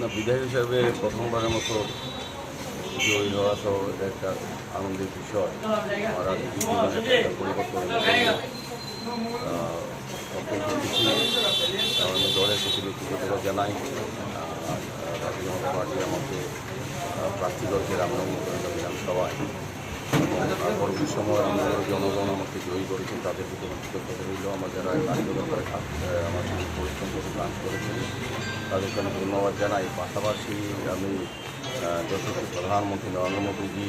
না, বিধায়ক হিসাবে প্রথমবারের মতো জয়ী হওয়া তো এটা একটা আনন্দের বিষয়। আমার রাজনীতি পরিবর্তন আমি দলের প্রতি কৃতজ্ঞতা জানাই। জাতীয় জনতা পার্টি আমাকে প্রার্থী করেছে রামনগর বিধানসভায়। পরবর্তী সময় আমাদের জনগণ আমাকে জয়ী করেছেন তাদের প্রতি কৃতজ্ঞতা আমার যারা কার্যকর করে কাজ আমার পরিশ্রম করে কাজ করেছেন। তাদেরকে আমি ধন্যবাদ জানাই। পাশাপাশি আমি যথাযথ প্রধানমন্ত্রী নরেন্দ্র মোদীজি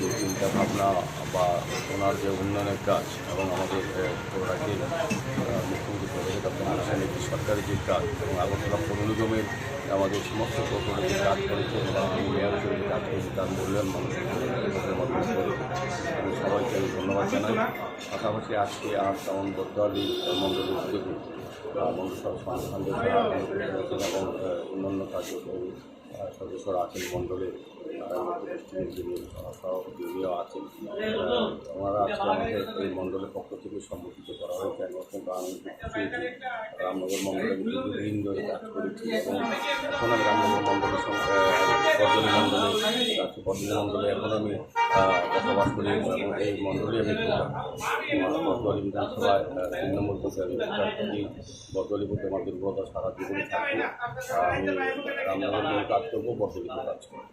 যে চিন্তা ভাবনা বা ওনার যে উন্নয়নের কাজ এবং আমাদের রাজ্যের মুখ্যমন্ত্রী প্রদেশ ডক্টর মোহাম্মদ যে সরকারের যে কাজ এবং আগরতলা পৌর নিগমের আমাদের সমস্ত প্রকল্পের কাজ করেছে বা আমি মেয়র হিসেবে কাজ করেছি তার মূল্যায়ন মানুষের পাশাপাশি আজকে আর তেমন বদ্দালি মণ্ডলের উদ্যোগে সংস্থান এবং অন্যান্য কার্যকরী আহ, সদস্যরা আছেন মণ্ডলের আছেন ওনারা আজকে আমাদের এই মণ্ডলের পক্ষ থেকে সম্মুখিত করা হয়েছে অত্যন্ত। রামনগর মণ্ডলে আমি দীর্ঘদিন ধরে কাজ করেছি এবং এখন রামনগর মণ্ডলের সঙ্গে বদলি আছে এখন আমি বসবাস করি এবং এই মণ্ডলে আমি বদলি বিধানসভায় তিন নম্বর বসে আমি বদলি বলতে আমার দুর্বলতা সারা জীবনে থাকি আমি রামনগর কাজ করব বদলিতে কাজ করব।